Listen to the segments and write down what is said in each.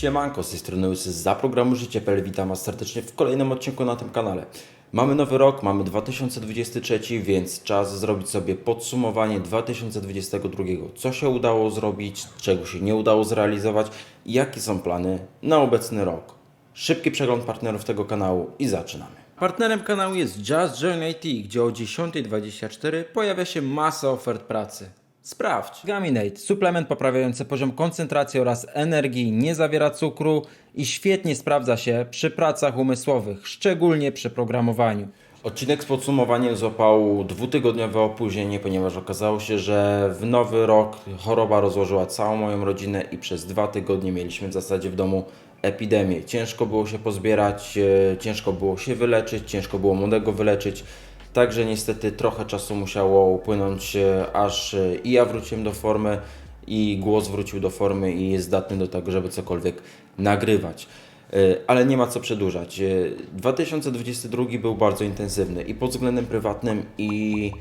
Siemanko, z tej strony Łysy z Zaprogramu Życie.pl. Witam Was serdecznie w kolejnym odcinku na tym kanale. Mamy nowy rok, mamy 2023, więc czas zrobić sobie podsumowanie 2022. Co się udało zrobić, czego się nie udało zrealizować i jakie są plany na obecny rok. Szybki przegląd partnerów tego kanału i zaczynamy. Partnerem kanału jest Just Join IT, gdzie o 10.24 pojawia się masa ofert pracy. Sprawdź. Gaminate, suplement poprawiający poziom koncentracji oraz energii, nie zawiera cukru i świetnie sprawdza się przy pracach umysłowych, szczególnie przy programowaniu. Odcinek z podsumowaniem złapał dwutygodniowe opóźnienie, ponieważ okazało się, że w nowy rok choroba rozłożyła całą moją rodzinę i przez dwa tygodnie mieliśmy w zasadzie w domu epidemię. Ciężko było się pozbierać, e, ciężko było się wyleczyć, ciężko było młodego wyleczyć. Także niestety trochę czasu musiało upłynąć, e, aż e, i ja wróciłem do formy, i głos wrócił do formy i jest zdatny do tego, żeby cokolwiek nagrywać. E, Ale nie ma co przedłużać. E, 2022 był bardzo intensywny i pod względem prywatnym, i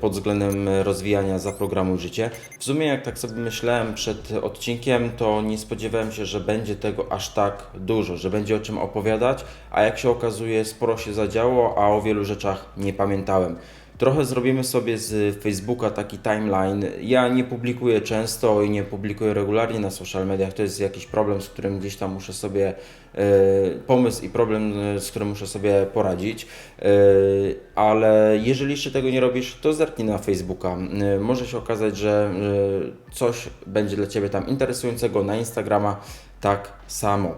pod względem rozwijania zaprogramuj życie. W sumie, jak tak sobie myślałem przed odcinkiem, to nie spodziewałem się, że będzie tego aż tak dużo, że będzie o czym opowiadać, a jak się okazuje, sporo się zadziało, a o wielu rzeczach nie pamiętałem. Trochę zrobimy sobie z Facebooka taki timeline. Ja nie publikuję często i nie publikuję regularnie na social mediach. To jest jakiś problem, z którym gdzieś tam muszę sobie e, pomysł i problem, e, z którym muszę sobie poradzić. E, ale jeżeli jeszcze tego nie robisz, to zerknij na Facebooka. Może się okazać, że coś będzie dla Ciebie tam interesującego. Na Instagrama tak samo.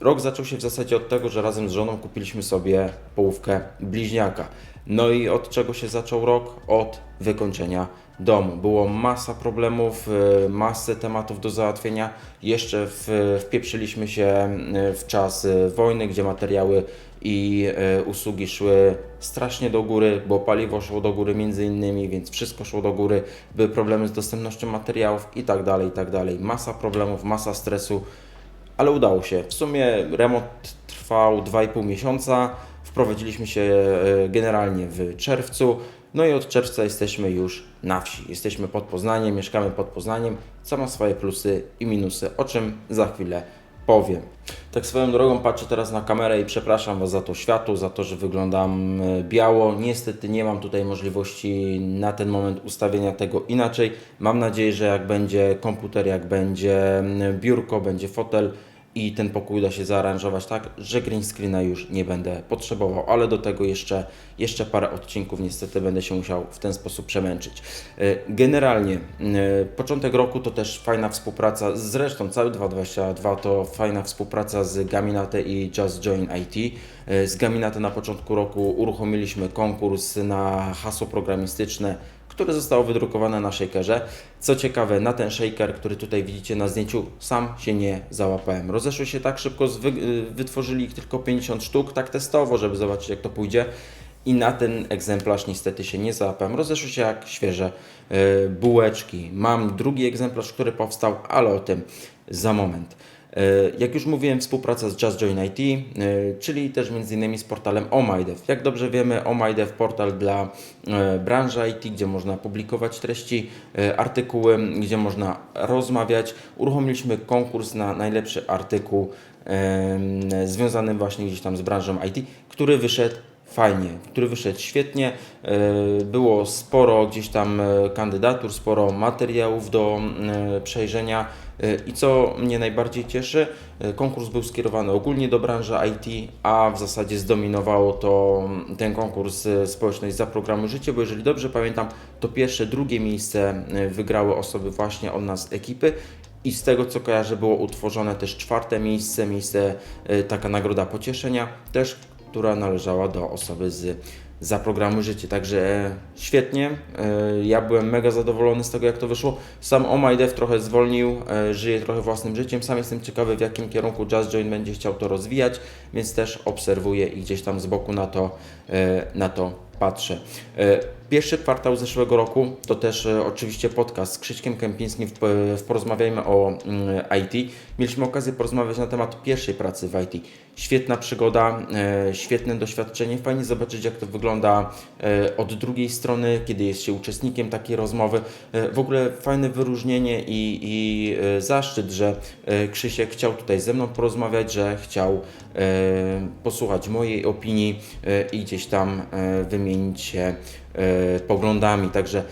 Rok zaczął się w zasadzie od tego, że razem z żoną kupiliśmy sobie połówkę bliźniaka. No i od czego się zaczął rok? Od wykończenia domu. Było masa problemów, e, masę tematów do załatwienia. Jeszcze w, wpieprzyliśmy się e, w czas e, wojny, gdzie materiały i usługi szły strasznie do góry, bo paliwo szło do góry między innymi, więc wszystko szło do góry. Były problemy z dostępnością materiałów i tak dalej, i tak dalej. Masa problemów, masa stresu ale udało się. W sumie remont trwał 2,5 miesiąca. Wprowadziliśmy się e, generalnie w czerwcu. No i od czerwca jesteśmy już na wsi. Jesteśmy pod Poznaniem, mieszkamy pod Poznaniem, co ma swoje plusy i minusy, o czym za chwilę powiem. Tak swoją drogą patrzę teraz na kamerę i przepraszam Was za to światło, za to, że wyglądam e, biało. Niestety nie mam tutaj możliwości na ten moment ustawienia tego inaczej. Mam nadzieję, że jak będzie komputer, jak będzie mm, biurko, będzie fotel i ten pokój uda się zaaranżować tak, że green screena już nie będę potrzebował, ale do tego jeszcze, jeszcze parę odcinków niestety będę się musiał w ten sposób przemęczyć. E, Generalnie e, początek roku to też fajna współpraca, zresztą cały 2022 to fajna współpraca z Gaminate i Just Join IT. E, Z Gaminate na początku roku uruchomiliśmy konkurs na hasło programistyczne które zostało wydrukowane na shakerze. Co ciekawe, na ten shaker, który tutaj widzicie na zdjęciu, sam się nie załapałem. Rozeszły się tak szybko, y, wytworzyli ich tylko 50 sztuk, tak testowo, żeby zobaczyć jak to pójdzie. I na ten egzemplarz niestety się nie załapałem. Rozeszły się jak świeże y, bułeczki. Mam drugi egzemplarz, który powstał, ale o tym za moment. E, Jak już mówiłem, współpraca z Just Join IT, e, czyli też m.in. z portalem OMIDEV. Jak dobrze wiemy, OMIDEV portal dla e, branży IT, gdzie można publikować treści, artykuły, gdzie można rozmawiać. Uruchomiliśmy konkurs na najlepszy artykuł związany właśnie gdzieś tam z branżą IT, który wyszedł fajnie, który wyszedł świetnie. E, Było sporo gdzieś tam e, kandydatur, sporo materiałów do e, przejrzenia. I co mnie najbardziej cieszy, konkurs był skierowany ogólnie do branży IT, a w zasadzie zdominowało to ten konkurs społeczność Zaprogramuj Życie, bo jeżeli dobrze pamiętam, to pierwsze, drugie miejsce wygrały osoby właśnie od nas ekipy. I z tego co kojarzę, było utworzone też czwarte miejsce, miejsce, taka nagroda pocieszenia, też która należała do osoby z Zaprogramuj Życie. Także e, świetnie. E, Ja byłem mega zadowolony z tego, jak to wyszło. Sam OMIDEV trochę zwolnił, e, żyje trochę własnym życiem. Sam jestem ciekawy, w jakim kierunku Just Join będzie chciał to rozwijać, więc też obserwuję i gdzieś tam z boku na to, na to patrzę. Pierwszy kwartał zeszłego roku to też oczywiście podcast z Krzyśkiem Kępińskim w, Porozmawiajmy o mm, IT. Mieliśmy okazję porozmawiać na temat pierwszej pracy w IT. Świetna przygoda, świetne doświadczenie. Fajnie zobaczyć, jak to wygląda wygląda e, od drugiej strony, kiedy jest się uczestnikiem takiej rozmowy. E, W ogóle fajne wyróżnienie i, i e, zaszczyt, że Krzysiek chciał tutaj ze mną porozmawiać, że chciał posłuchać mojej opinii i gdzieś tam wymienić się poglądami. Także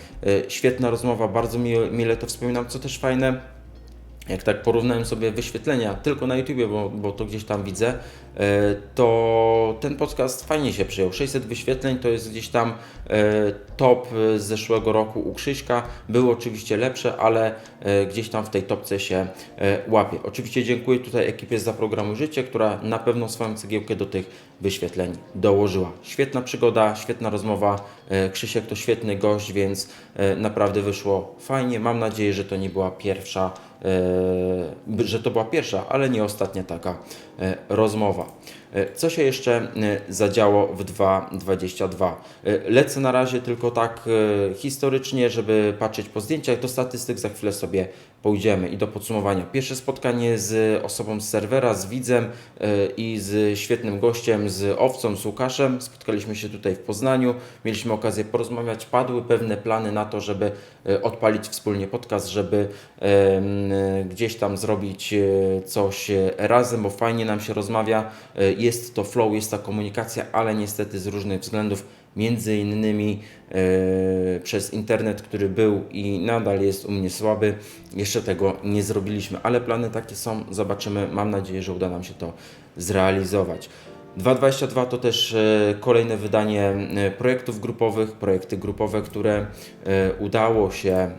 świetna rozmowa, bardzo mile, mile to wspominam. Co też fajne, jak tak porównałem sobie wyświetlenia tylko na YouTubie, bo, bo to gdzieś tam widzę, e, to ten podcast fajnie się przyjął. 600 wyświetleń to jest gdzieś tam e, top z zeszłego roku u Krzyśka. Były oczywiście lepsze, ale e, gdzieś tam w tej topce się e, łapie. Oczywiście dziękuję tutaj ekipie z Zaprogramu Życie, która na pewno swoją cegiełkę do tych wyświetleń dołożyła. Świetna przygoda, świetna rozmowa. E, Krzysiek to świetny gość, więc e, naprawdę wyszło fajnie. Mam nadzieję, że to nie była pierwsza e, że to była pierwsza, ale nie ostatnia taka e, rozmowa. E, Co się jeszcze e, zadziało w 2.22? E, Lecę na razie tylko tak e, historycznie, żeby patrzeć po zdjęciach. Do statystyk za chwilę sobie pójdziemy i do podsumowania. Pierwsze spotkanie z osobą z serwera, z widzem e, i z świetnym gościem, z Owcą, z Łukaszem. Spotkaliśmy się tutaj w Poznaniu, mieliśmy okazję porozmawiać. Padły pewne plany na to, żeby e, odpalić wspólnie podcast, żeby e, gdzieś tam zrobić coś razem, bo fajnie nam się rozmawia. Jest to flow, jest ta komunikacja, ale niestety z różnych względów między innymi e, przez internet, który był i nadal jest u mnie słaby, jeszcze tego nie zrobiliśmy, ale plany takie są, zobaczymy, mam nadzieję, że uda nam się to zrealizować. 2.22 to też e, kolejne wydanie e, projektów grupowych, projekty grupowe, które udało się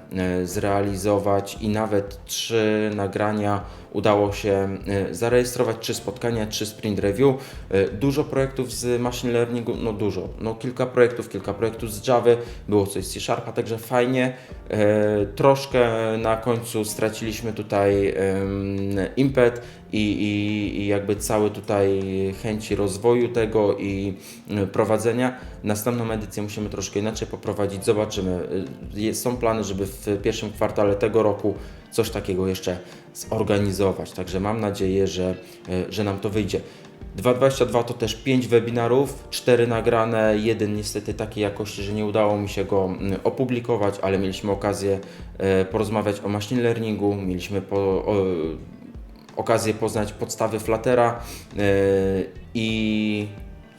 zrealizować i nawet trzy nagrania udało się e, zarejestrować, trzy spotkania, trzy sprint review. E, Dużo projektów z machine learningu, no dużo, no kilka projektów, kilka projektów z Java, było coś z C Sharpa, także fajnie. E, Troszkę na końcu straciliśmy tutaj impet i, i, i jakby cały tutaj chęci rozwoju tego i prowadzenia. Następną edycję musimy troszkę inaczej poprowadzić, zobaczymy. Są plany, żeby w pierwszym kwartale tego roku coś takiego jeszcze zorganizować, także mam nadzieję, że, e, że nam to wyjdzie. 2.22 to też 5 webinarów, 4 nagrane, jeden niestety takiej jakości, że nie udało mi się go mm, opublikować, ale mieliśmy okazję e, porozmawiać o machine learningu, mieliśmy po, o, okazję poznać podstawy Fluttera e, i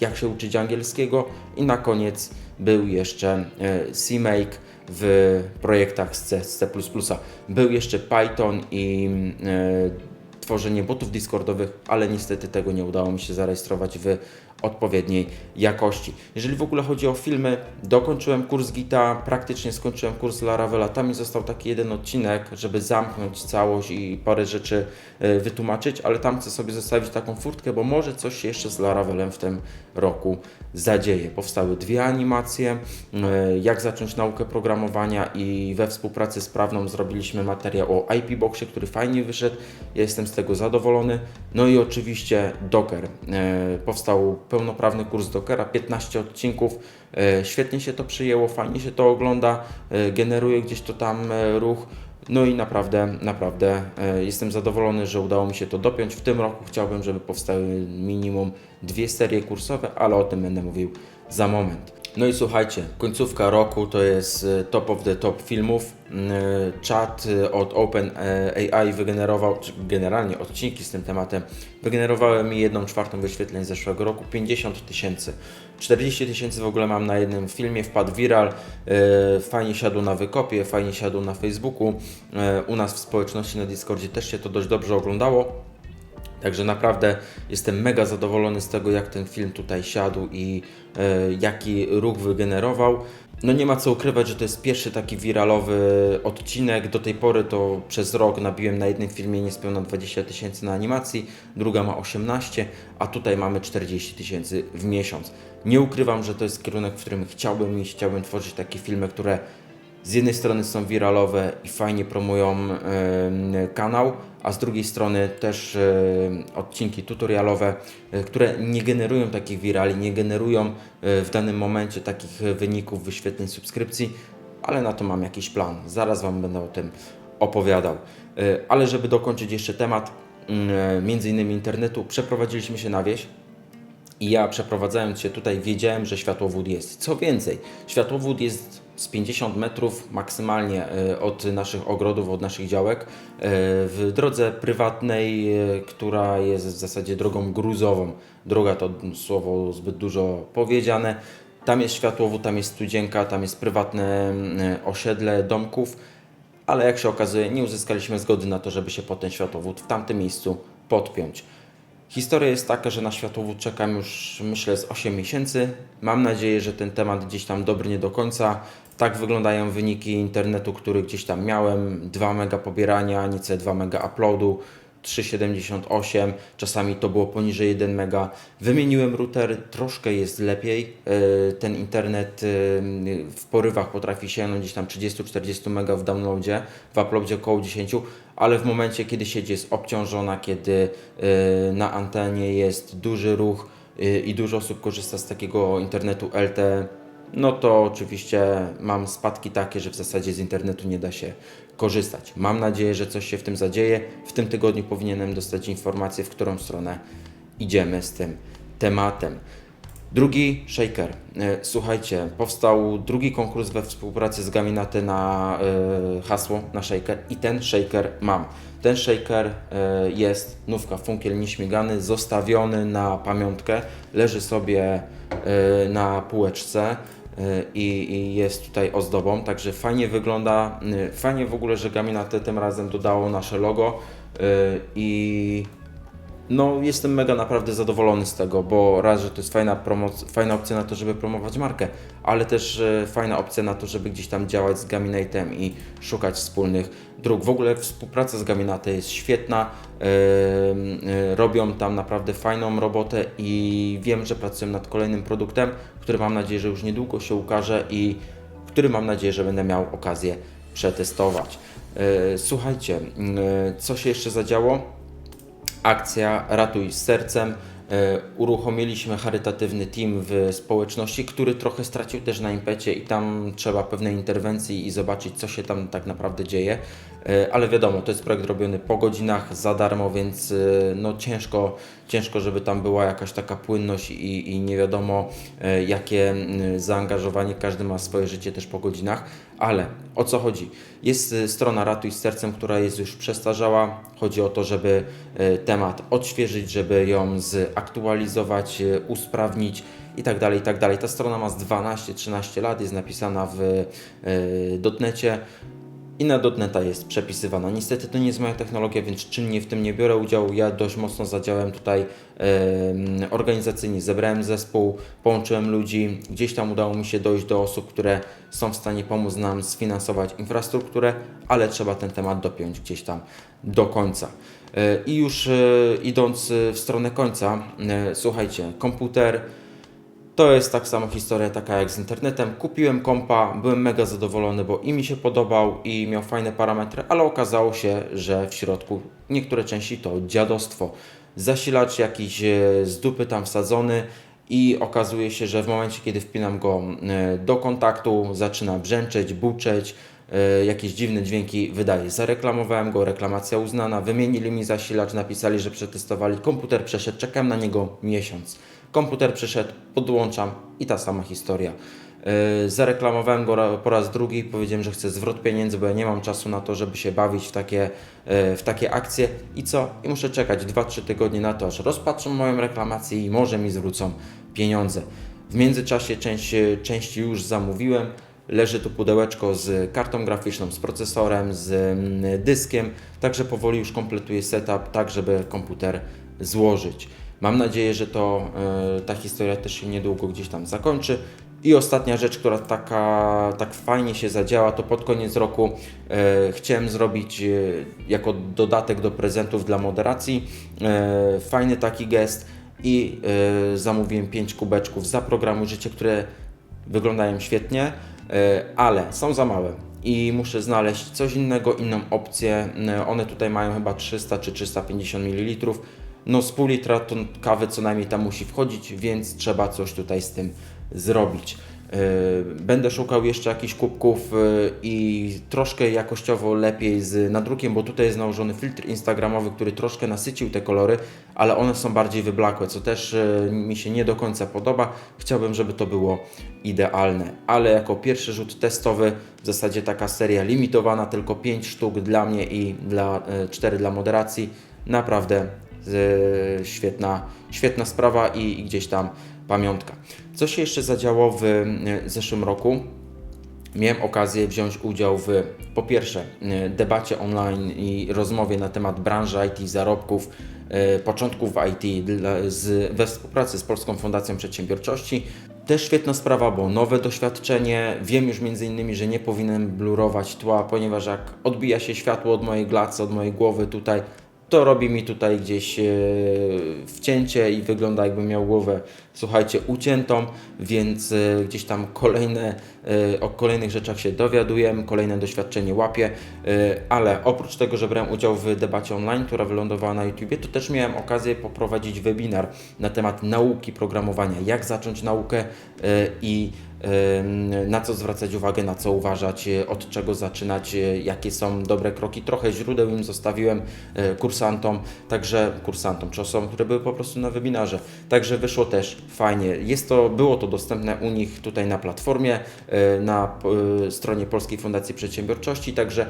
jak się uczyć angielskiego. I na koniec był jeszcze CMake w projektach z C, C++. Był jeszcze Python i e, tworzenie botów Discordowych, ale niestety tego nie udało mi się zarejestrować w odpowiedniej jakości. Jeżeli w ogóle chodzi o filmy, dokończyłem kurs Gita, praktycznie skończyłem kurs Laravela. Tam mi został taki jeden odcinek, żeby zamknąć całość i parę rzeczy e, wytłumaczyć, ale tam chcę sobie zostawić taką furtkę, bo może coś się jeszcze z Laravelem w tym roku zadzieje. Powstały dwie animacje, e, jak zacząć naukę programowania i we współpracy z Prawną zrobiliśmy materiał o IP Boxie, który fajnie wyszedł. Ja jestem z tego zadowolony. No i oczywiście Docker. E, Powstał pełnoprawny kurs Dockera, 15 odcinków. E, Świetnie się to przyjęło, fajnie się to ogląda, e, generuje gdzieś to tam e, ruch. No i naprawdę, naprawdę jestem zadowolony, że udało mi się to dopiąć. W tym roku chciałbym, żeby powstały minimum dwie serie kursowe, ale o tym będę mówił za moment. No i słuchajcie, końcówka roku to jest e, top of the top filmów. E, Czat e, od OpenAI wygenerował, czy generalnie odcinki z tym tematem, wygenerowały mi jedną czwartą wyświetleń z zeszłego roku, 50 tysięcy. 40 tysięcy w ogóle mam na jednym filmie, wpadł viral, fajnie siadł na wykopie, fajnie siadł na Facebooku, u nas w społeczności na Discordzie też się to dość dobrze oglądało. Także naprawdę jestem mega zadowolony z tego, jak ten film tutaj siadł i e, jaki ruch wygenerował. No nie ma co ukrywać, że to jest pierwszy taki wiralowy odcinek. Do tej pory to przez rok nabiłem na jednym filmie niespełna 20 tysięcy na animacji, druga ma 18, a tutaj mamy 40 tysięcy w miesiąc. Nie ukrywam, że to jest kierunek, w którym chciałbym iść, chciałbym tworzyć takie filmy, które z jednej strony są wiralowe i fajnie promują kanał, a z drugiej strony też em, odcinki tutorialowe, e, które nie generują takich wirali, nie generują e, w danym momencie takich e, wyników wyświetleń subskrypcji, ale na to mam jakiś plan. Zaraz Wam będę o tym opowiadał. E, Ale żeby dokończyć jeszcze temat, mm, e, między innymi internetu, przeprowadziliśmy się na wieś. I ja przeprowadzając się tutaj wiedziałem, że światłowód jest. Co więcej, światłowód jest z 50 metrów maksymalnie e, od naszych ogrodów, od naszych działek, e, w drodze prywatnej, e, która jest w zasadzie drogą gruzową. Droga to słowo zbyt dużo powiedziane. Tam jest światłowód, tam jest studzienka, tam jest prywatne mm, osiedle domków, ale jak się okazuje, nie uzyskaliśmy zgody na to, żeby się po ten światłowód w tamtym miejscu podpiąć. Historia jest taka, że na światłowód czekam już myślę z 8 miesięcy. Mam nadzieję, że ten temat gdzieś tam dobrnie do końca. Tak wyglądają wyniki internetu, który gdzieś tam miałem. 2 mega pobierania, niecałe 2 mega uploadu, 3,78, czasami to było poniżej 1 mega. Wymieniłem router, troszkę jest lepiej. E, Ten internet e, w porywach potrafi sięgnąć gdzieś tam 30-40 mega w downloadzie, w uploadzie około 10, ale w momencie, kiedy sieć jest obciążona, kiedy e, na antenie jest duży ruch i dużo osób korzysta z takiego internetu LTE, no to oczywiście mam spadki takie, że w zasadzie z internetu nie da się korzystać. Mam nadzieję, że coś się w tym zadzieje. W tym tygodniu powinienem dostać informację, w którą stronę idziemy z tym tematem. Drugi shaker. E, Słuchajcie, powstał drugi konkurs we współpracy z Gaminaty na e, hasło na shaker i ten shaker mam. Ten shaker e, jest nówka funkiel nieśmigany, zostawiony na pamiątkę, leży sobie na półeczce i, i jest tutaj ozdobą, także fajnie wygląda. e, Fajnie w ogóle, że Gaminaty tym razem dodało nasze logo e, i no, jestem mega naprawdę zadowolony z tego, bo raz, że to jest fajna, fajna opcja na to, żeby promować markę, ale też e, fajna opcja na to, żeby gdzieś tam działać z Gaminatem i szukać wspólnych dróg. W ogóle współpraca z Gaminatem jest świetna, e, e, robią tam naprawdę fajną robotę i wiem, że pracują nad kolejnym produktem, który mam nadzieję, że już niedługo się ukaże i który mam nadzieję, że będę miał okazję przetestować. E, Słuchajcie, e, co się jeszcze zadziało? Akcja Ratuj z sercem. E, Uruchomiliśmy charytatywny team w społeczności, który trochę stracił też na impecie i tam trzeba pewnej interwencji i zobaczyć, co się tam tak naprawdę dzieje. E, Ale wiadomo, to jest projekt robiony po godzinach, za darmo, więc e, no ciężko, ciężko, żeby tam była jakaś taka płynność i, i nie wiadomo, e, jakie zaangażowanie każdy ma swoje życie też po godzinach. Ale o co chodzi? Jest strona Ratuj z Sercem, która jest już przestarzała. Chodzi o to, żeby temat odświeżyć, żeby ją zaktualizować, usprawnić i tak dalej, i tak dalej. Ta strona ma z 12-13 lat, jest napisana w dotnecie i na dotneta jest przepisywana. Niestety to nie jest moja technologia, więc czynnie w tym nie biorę udziału. Ja dość mocno zadziałałem tutaj organizacyjnie. Zebrałem zespół, połączyłem ludzi. Gdzieś tam udało mi się dojść do osób, które są w stanie pomóc nam sfinansować infrastrukturę, ale trzeba ten temat dopiąć gdzieś tam do końca. E, I już e, idąc e, w stronę końca, słuchajcie, komputer, to jest tak samo historia taka jak z internetem. Kupiłem kompa, byłem mega zadowolony, bo i mi się podobał i miał fajne parametry, ale okazało się, że w środku niektóre części to dziadostwo. Zasilacz jakiś e, z dupy tam wsadzony i okazuje się, że w momencie kiedy wpinam go e, do kontaktu zaczyna brzęczeć, buczeć, e, jakieś dziwne dźwięki wydaje. Zareklamowałem go, reklamacja uznana, wymienili mi zasilacz, napisali, że przetestowali, komputer przeszedł, czekałem na niego miesiąc. Komputer przyszedł, podłączam i ta sama historia. Yy, Zareklamowałem go po raz drugi, powiedziałem, że chcę zwrot pieniędzy, bo ja nie mam czasu na to, żeby się bawić w takie, yy, w takie akcje. I co? I muszę czekać 2-3 tygodnie na to, aż rozpatrzą moją reklamację i może mi zwrócą pieniądze. W międzyczasie część, części już zamówiłem. Leży tu pudełeczko z kartą graficzną, z procesorem, z mm, dyskiem, także powoli już kompletuję setup, tak żeby komputer złożyć. Mam nadzieję, że to e, ta historia też się niedługo gdzieś tam zakończy. I ostatnia rzecz, która taka, tak fajnie się zadziała, to pod koniec roku e, chciałem zrobić e, jako dodatek do prezentów dla moderacji e, fajny taki gest i e, zamówiłem 5 kubeczków za programu życie, które wyglądają świetnie, e, ale są za małe i muszę znaleźć coś innego, inną opcję. E, One tutaj mają chyba 300 czy 350 ml. No z pół litra to kawy co najmniej tam musi wchodzić, więc trzeba coś tutaj z tym zrobić. Będę szukał jeszcze jakichś kubków y, i troszkę jakościowo lepiej z nadrukiem, bo tutaj jest nałożony filtr instagramowy, który troszkę nasycił te kolory, ale one są bardziej wyblakłe, co też y, mi się nie do końca podoba. Chciałbym, żeby to było idealne, ale jako pierwszy rzut testowy w zasadzie taka seria limitowana, tylko 5 sztuk dla mnie i dla, 4 dla moderacji. Naprawdę świetna, świetna sprawa i, i gdzieś tam pamiątka. Co się jeszcze zadziało w y, zeszłym roku? Miałem okazję wziąć udział w po pierwsze y, debacie online i rozmowie na temat branży IT, zarobków, początków IT z, we współpracy z Polską Fundacją Przedsiębiorczości. Też świetna sprawa, bo nowe doświadczenie. Wiem już między innymi, że nie powinienem blurować tła, ponieważ jak odbija się światło od mojej glacy, od mojej głowy tutaj, to robi mi tutaj gdzieś e, wcięcie i wygląda jakbym miał głowę, słuchajcie, uciętą, więc e, gdzieś tam kolejne, e, o kolejnych rzeczach się dowiaduję, kolejne doświadczenie łapię, ale oprócz tego, że brałem udział w debacie online, która wylądowała na YouTubie, to też miałem okazję poprowadzić webinar na temat nauki programowania, jak zacząć naukę i na co zwracać uwagę, na co uważać, e, od czego zaczynać, e, jakie są dobre kroki. Trochę źródeł im zostawiłem e, kursantom, także kursantom, czy osobom, które były po prostu na webinarze. Także wyszło też fajnie. Jest to, było to dostępne u nich tutaj na platformie, na stronie Polskiej Fundacji Przedsiębiorczości, także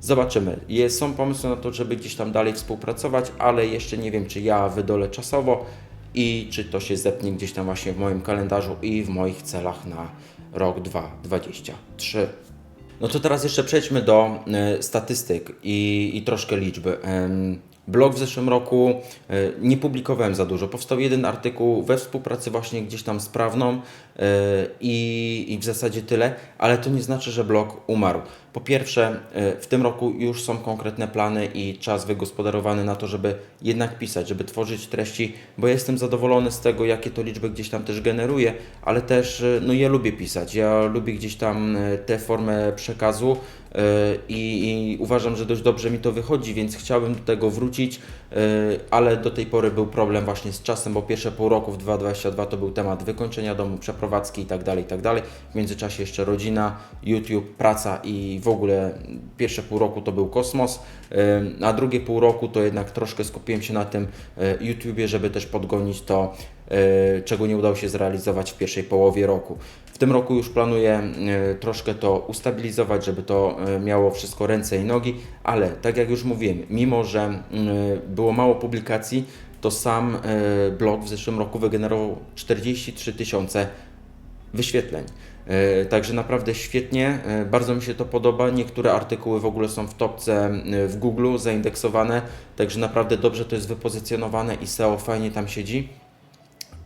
Zobaczymy. Jest, są pomysły na to, żeby gdzieś tam dalej współpracować, ale jeszcze nie wiem, czy ja wydolę czasowo i czy to się zepnie gdzieś tam właśnie w moim kalendarzu i w moich celach na rok 2023. No to teraz jeszcze przejdźmy do y, statystyk i, i troszkę liczby. Blog w zeszłym roku y, nie publikowałem za dużo. Powstał jeden artykuł we współpracy właśnie gdzieś tam z prawną y, i, i w zasadzie tyle, ale to nie znaczy, że blog umarł. Po pierwsze, y, w tym roku już są konkretne plany i czas wygospodarowany na to, żeby jednak pisać, żeby tworzyć treści, bo ja jestem zadowolony z tego, jakie to liczby gdzieś tam też generuję, ale też no ja lubię pisać, ja lubię gdzieś tam tę formę przekazu i, i uważam, że dość dobrze mi to wychodzi, więc chciałbym do tego wrócić, ale do tej pory był problem właśnie z czasem, bo pierwsze pół roku w 2022 to był temat wykończenia domu, przeprowadzki i tak dalej, i tak. W międzyczasie jeszcze rodzina, YouTube, praca i w ogóle pierwsze pół roku to był kosmos, a drugie pół roku to jednak troszkę skupiłem się na tym YouTubie, żeby też podgonić to, czego nie udało się zrealizować w pierwszej połowie roku. W tym roku już planuję troszkę to ustabilizować, żeby to miało wszystko ręce i nogi, ale tak jak już mówiłem, mimo że było mało publikacji, to sam blog w zeszłym roku wygenerował 43 tysiące wyświetleń. E, Także naprawdę świetnie, e, bardzo mi się to podoba. Niektóre artykuły w ogóle są w topce e, w Google zaindeksowane, także naprawdę dobrze to jest wypozycjonowane i SEO fajnie tam siedzi.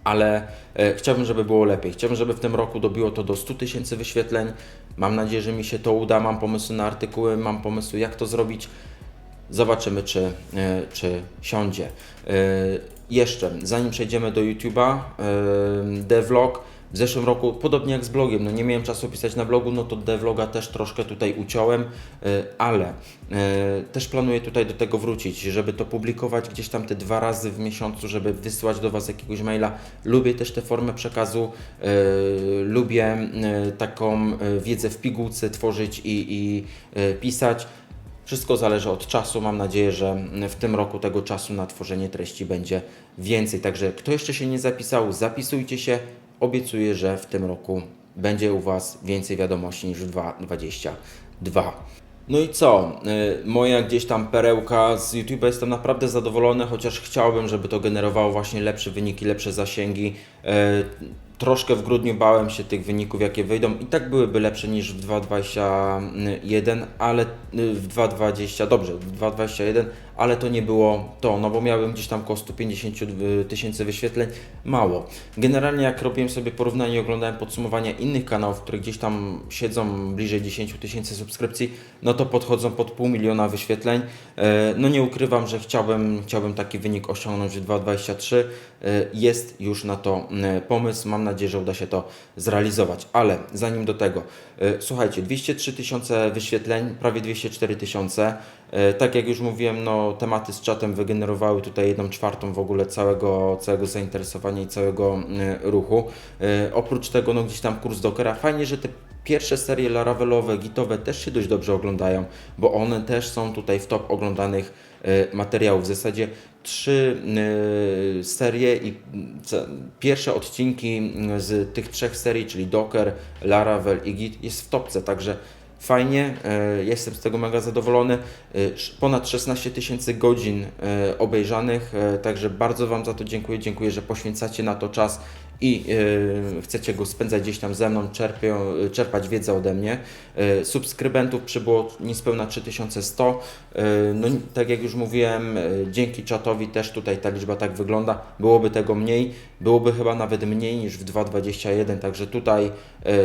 Ale e, chciałbym, żeby było lepiej. Chciałbym, żeby w tym roku dobiło to do 100 tysięcy wyświetleń. Mam nadzieję, że mi się to uda. Mam pomysły na artykuły, mam pomysły, jak to zrobić. Zobaczymy, czy, e, czy siądzie. E, Jeszcze, zanim przejdziemy do YouTube'a, e, devlog. W zeszłym roku, podobnie jak z blogiem, no nie miałem czasu pisać na blogu, no to devloga też troszkę tutaj uciąłem, e, ale e, też planuję tutaj do tego wrócić, żeby to publikować gdzieś tam te dwa razy w miesiącu, żeby wysłać do Was jakiegoś maila. Lubię też tę formę przekazu, e, lubię taką wiedzę w pigułce tworzyć i, i pisać. Wszystko zależy od czasu. Mam nadzieję, że w tym roku tego czasu na tworzenie treści będzie więcej. Także kto jeszcze się nie zapisał, zapisujcie się. Obiecuję, że w tym roku będzie u Was więcej wiadomości niż w 2022. No i co? Y, Moja gdzieś tam perełka z YouTube jestem naprawdę zadowolony, chociaż chciałbym, żeby to generowało właśnie lepsze wyniki, lepsze zasięgi. Y, Troszkę w grudniu bałem się tych wyników, jakie wyjdą i tak byłyby lepsze niż w 2021, ale y, w 2020, dobrze, w 2021, ale to nie było to, no bo miałem gdzieś tam około 150 tysięcy wyświetleń, mało. Generalnie jak robiłem sobie porównanie i oglądałem podsumowania innych kanałów, które gdzieś tam siedzą bliżej 10 tysięcy subskrypcji, no to podchodzą pod pół miliona wyświetleń. E, No nie ukrywam, że chciałbym, chciałbym taki wynik osiągnąć w 2023. E, Jest już na to e, pomysł, mam nadzieję, że uda się to zrealizować. Ale zanim do tego, słuchajcie, 203 tysiące wyświetleń, prawie 204 tysiące. E, Tak jak już mówiłem, no, tematy z czatem wygenerowały tutaj jedną czwartą w ogóle całego, całego zainteresowania i całego e, ruchu. E, Oprócz tego no, gdzieś tam kurs Dockera. Fajnie, że te pierwsze serie Laravelowe, Gitowe też się dość dobrze oglądają, bo one też są tutaj w top oglądanych materiałów. W zasadzie trzy serie i pierwsze odcinki mm, z tych trzech serii, czyli Docker, Laravel i Git jest w topce, także fajnie, e, jestem z tego mega zadowolony. E, Ponad 16 tysięcy godzin e, obejrzanych, także bardzo Wam za to dziękuję. Dziękuję, że poświęcacie na to czas i e, chcecie go spędzać gdzieś tam ze mną, czerpią, czerpać wiedzę ode mnie. E, subskrybentów przybyło niespełna 3100. E, no, tak jak już mówiłem, dzięki czatowi też tutaj ta liczba tak wygląda. Byłoby tego mniej, byłoby chyba nawet mniej niż w 2.21, także tutaj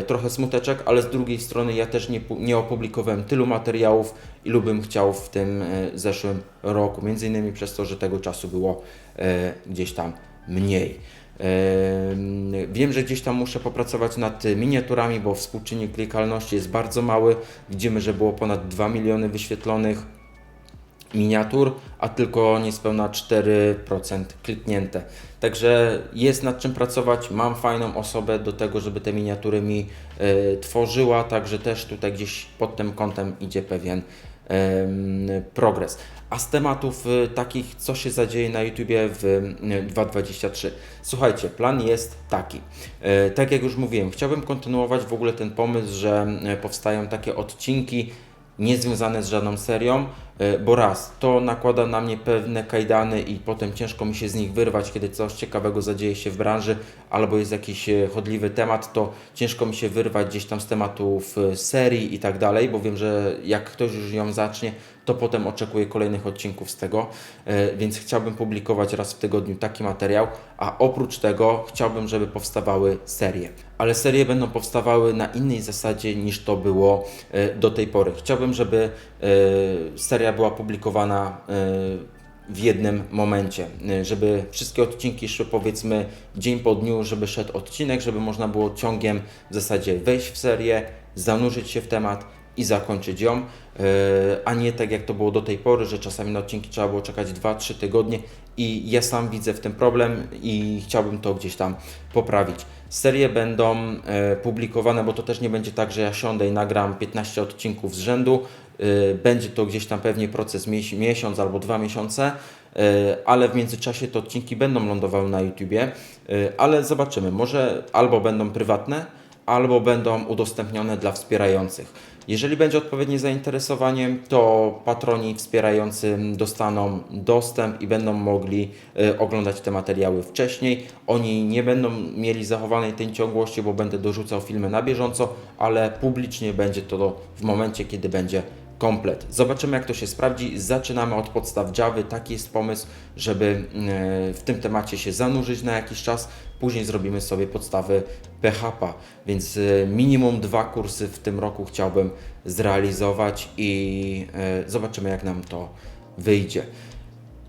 trochę smuteczek, ale z drugiej strony ja też nie, nie opublikowałem tylu materiałów, ilu bym chciał w tym zeszłym roku. Między innymi przez to, że tego czasu było gdzieś tam mniej. Em, Wiem, że gdzieś tam muszę popracować nad y, miniaturami, bo współczynnik klikalności jest bardzo mały. Widzimy, że było ponad 2 miliony wyświetlonych miniatur, a tylko niespełna 4% kliknięte. Także jest nad czym pracować. Mam fajną osobę do tego, żeby te miniatury mi e, tworzyła, także też tutaj gdzieś pod tym kątem idzie pewien progres. A z tematów y, takich, co się zadzieje na YouTubie w y, 2023. Słuchajcie, plan jest taki. E, Tak jak już mówiłem, chciałbym kontynuować w ogóle ten pomysł, że powstają takie odcinki niezwiązane z żadną serią, bo raz, to nakłada na mnie pewne kajdany i potem ciężko mi się z nich wyrwać, kiedy coś ciekawego zadzieje się w branży, albo jest jakiś chodliwy temat, to ciężko mi się wyrwać gdzieś tam z tematów serii i tak dalej, bo wiem, że jak ktoś już ją zacznie, to potem oczekuję kolejnych odcinków z tego, e, więc chciałbym publikować raz w tygodniu taki materiał, a oprócz tego chciałbym, żeby powstawały serie. Ale serie będą powstawały na innej zasadzie niż to było e, do tej pory. Chciałbym, żeby e, seria była publikowana w jednym momencie, żeby wszystkie odcinki szły powiedzmy dzień po dniu, żeby szedł odcinek, żeby można było ciągiem w zasadzie wejść w serię, zanurzyć się w temat i zakończyć ją, e, a nie tak jak to było do tej pory, że czasami na odcinki trzeba było czekać 2-3 tygodnie i ja sam widzę w tym problem i chciałbym to gdzieś tam poprawić. Serie będą e, publikowane, bo to też nie będzie tak, że ja siądę i nagram 15 odcinków z rzędu. E, Będzie to gdzieś tam pewnie proces mies- miesiąc albo dwa miesiące, ale w międzyczasie te odcinki będą lądowały na YouTubie, ale zobaczymy, może albo będą prywatne, albo będą udostępnione dla wspierających. Jeżeli będzie odpowiednie zainteresowanie, to patroni wspierający dostaną dostęp i będą mogli e, oglądać te materiały wcześniej. Oni nie będą mieli zachowanej tej ciągłości, bo będę dorzucał filmy na bieżąco, ale publicznie będzie to w momencie, kiedy będzie komplet. Zobaczymy, jak to się sprawdzi. Zaczynamy od podstaw Java. Taki jest pomysł, żeby e, w tym temacie się zanurzyć na jakiś czas. Później zrobimy sobie podstawy PHP, więc e, minimum dwa kursy w tym roku chciałbym zrealizować i e, zobaczymy, jak nam to wyjdzie.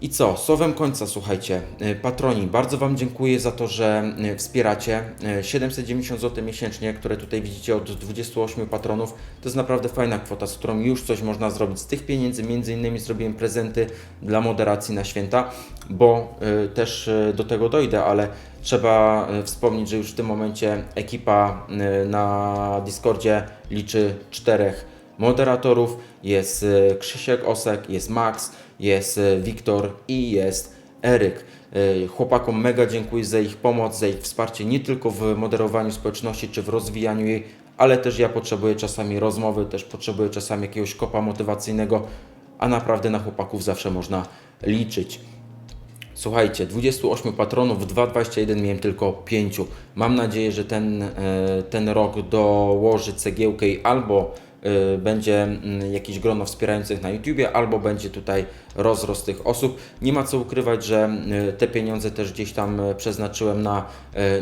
I co? Słowem końca, słuchajcie, y, patroni, bardzo Wam dziękuję za to, że y, wspieracie. Y, 790 zł miesięcznie, które tutaj widzicie od 28 patronów, to jest naprawdę fajna kwota, z którą już coś można zrobić. Z tych pieniędzy między innymi zrobiłem prezenty dla moderacji na święta, bo też do tego dojdę, ale trzeba wspomnieć, że już w tym momencie ekipa na Discordzie liczy czterech moderatorów. Jest y, Krzysiek Osek, jest Max, jest y, Wiktor i jest Eryk. Y, Chłopakom mega dziękuję za ich pomoc, za ich wsparcie nie tylko w moderowaniu społeczności czy w rozwijaniu jej, ale też ja potrzebuję czasami rozmowy, też potrzebuję czasami jakiegoś kopa motywacyjnego, a naprawdę na chłopaków zawsze można liczyć. Słuchajcie, 28 patronów, w 2021 miałem tylko 5. Mam nadzieję, że ten, e, ten rok dołoży cegiełkę i albo będzie mm, jakieś grono wspierających na YouTubie, albo będzie tutaj rozrost tych osób. Nie ma co ukrywać, że e, te pieniądze też gdzieś tam e, przeznaczyłem na,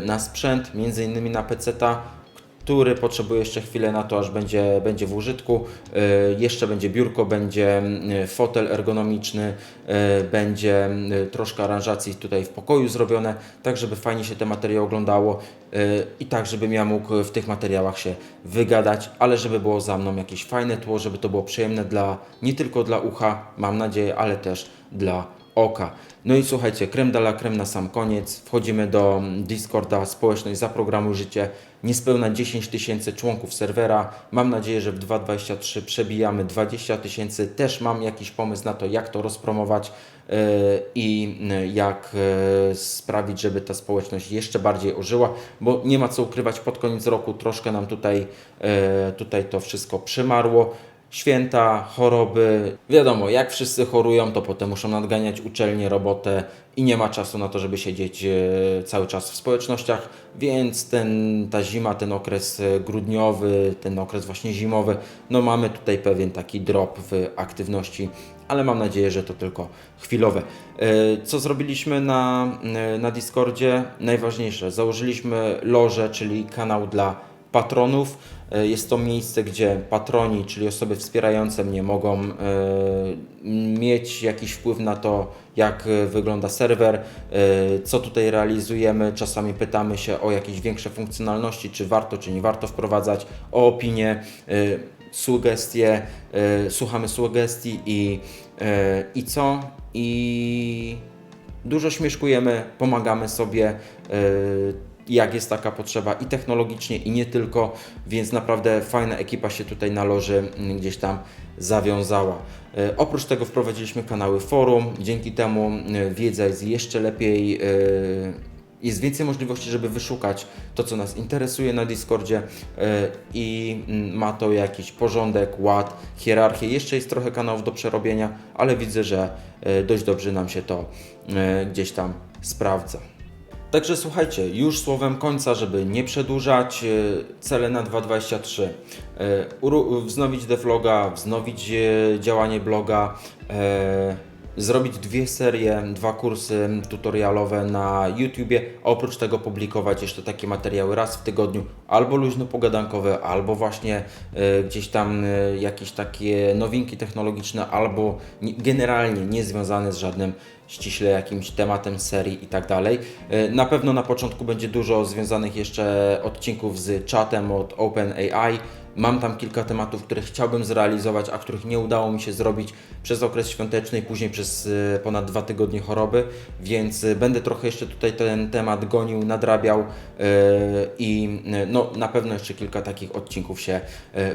na sprzęt, między innymi na PC-ta, który potrzebuje jeszcze chwilę na to, aż będzie, będzie w użytku. E, Jeszcze będzie biurko, będzie mm, fotel ergonomiczny, e, będzie mm, troszkę aranżacji tutaj w pokoju zrobione, tak żeby fajnie się te materiały oglądało e, i tak, żebym ja mógł w tych materiałach się wygadać, ale żeby było za mną jakieś fajne tło, żeby to było przyjemne dla, nie tylko dla ucha, mam nadzieję, ale też dla oka. No i słuchajcie, krem de la creme na sam koniec. Wchodzimy do Discorda, społeczność Zaprogramuj Życie. Niespełna 10 tysięcy członków serwera. Mam nadzieję, że w 2023 przebijamy 20 tysięcy. Też mam jakiś pomysł na to, jak to rozpromować yy, i yy, jak yy, sprawić, żeby ta społeczność jeszcze bardziej ożyła, bo nie ma co ukrywać, pod koniec roku troszkę nam tutaj, tutaj to wszystko przymarło święta, choroby. Wiadomo, jak wszyscy chorują, to potem muszą nadganiać uczelnie, robotę i nie ma czasu na to, żeby siedzieć e, cały czas w społecznościach, więc ten, ta zima, ten okres e, grudniowy, ten okres właśnie zimowy, no mamy tutaj pewien taki drop w aktywności, ale mam nadzieję, że to tylko chwilowe. E, Co zrobiliśmy na, na Discordzie? Najważniejsze, założyliśmy lożę, czyli kanał dla patronów. E, Jest to miejsce, gdzie patroni, czyli osoby wspierające mnie, mogą e, mieć jakiś wpływ na to, jak e, wygląda serwer, co tutaj realizujemy. Czasami pytamy się o jakieś większe funkcjonalności, czy warto, czy nie warto wprowadzać, o opinie, sugestie, słuchamy sugestii i, i co? I dużo śmieszkujemy, pomagamy sobie, jak jest taka potrzeba i technologicznie, i nie tylko, więc naprawdę fajna ekipa się tutaj na loży mm, gdzieś tam zawiązała. E, Oprócz tego wprowadziliśmy kanały forum, dzięki temu e, wiedza jest jeszcze lepiej. e, Jest więcej możliwości, żeby wyszukać to, co nas interesuje na Discordzie i mm, ma to jakiś porządek, ład, hierarchię. Jeszcze jest trochę kanałów do przerobienia, ale widzę, że dość dobrze nam się to gdzieś tam sprawdza. Także słuchajcie, już słowem końca, żeby nie przedłużać, e, cele na 2023. E, Wznowić devloga, wznowić e, działanie bloga, zrobić dwie serie, dwa kursy tutorialowe na YouTubie, oprócz tego publikować jeszcze takie materiały raz w tygodniu, albo luźno pogadankowe, albo właśnie e, gdzieś tam e, jakieś takie nowinki technologiczne, albo nie, generalnie niezwiązane z żadnym ściśle jakimś tematem serii i tak dalej. E, Na pewno na początku będzie dużo związanych jeszcze odcinków z czatem od OpenAI. Mam tam kilka tematów, które chciałbym zrealizować, a których nie udało mi się zrobić przez okres świąteczny i później przez e, ponad dwa tygodnie choroby, więc e, będę trochę jeszcze tutaj ten temat gonił, nadrabiał e, i no, na pewno jeszcze kilka takich odcinków się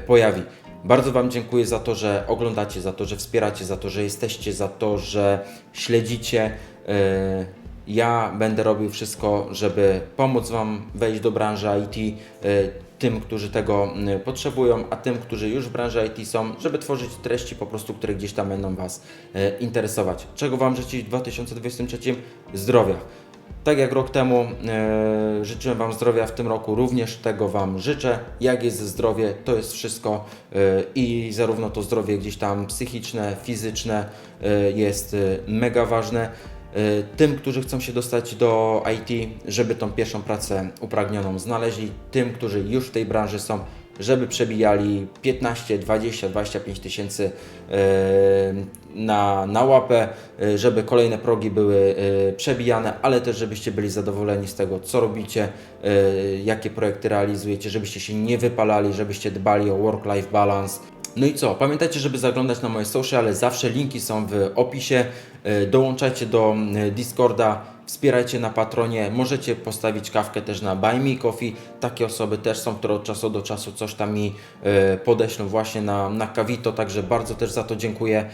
pojawi. Bardzo Wam dziękuję za to, że oglądacie, za to, że wspieracie, za to, że jesteście, za to, że śledzicie. Ja będę robił wszystko, żeby pomóc Wam wejść do branży IT, tym, którzy tego m, potrzebują, a tym, którzy już w branży IT są, żeby tworzyć treści po prostu, które gdzieś tam będą Was e, interesować. Czego Wam życzyć w 2023? Zdrowia. Tak jak rok temu e, życzyłem Wam zdrowia, w tym roku również tego Wam życzę. Jak jest zdrowie, to jest wszystko e, i zarówno to zdrowie gdzieś tam psychiczne, fizyczne jest mega ważne. E, Tym, którzy chcą się dostać do IT, żeby tą pierwszą pracę upragnioną znaleźli, tym, którzy już w tej branży są, żeby przebijali 15, 20, 25 tysięcy e, na, na łapę, e, żeby kolejne progi były przebijane, ale też żebyście byli zadowoleni z tego, co robicie, jakie projekty realizujecie, żebyście się nie wypalali, żebyście dbali o work-life balance. No i co? Pamiętajcie, żeby zaglądać na moje sociale, zawsze linki są w opisie. E, Dołączajcie do e, Discorda, wspierajcie na Patronie, możecie postawić kawkę też na Buy Me Coffee. Takie osoby też są, które od czasu do czasu coś tam mi e, podeślą właśnie na, na Kawito, także bardzo też za to dziękuję.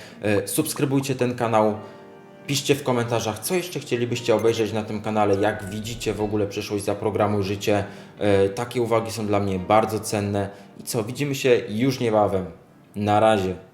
Subskrybujcie ten kanał. Piszcie w komentarzach, co jeszcze chcielibyście obejrzeć na tym kanale, jak widzicie w ogóle przyszłość Zaprogramuj Życie. E, Takie uwagi są dla mnie bardzo cenne. I co, widzimy się już niebawem. Na razie.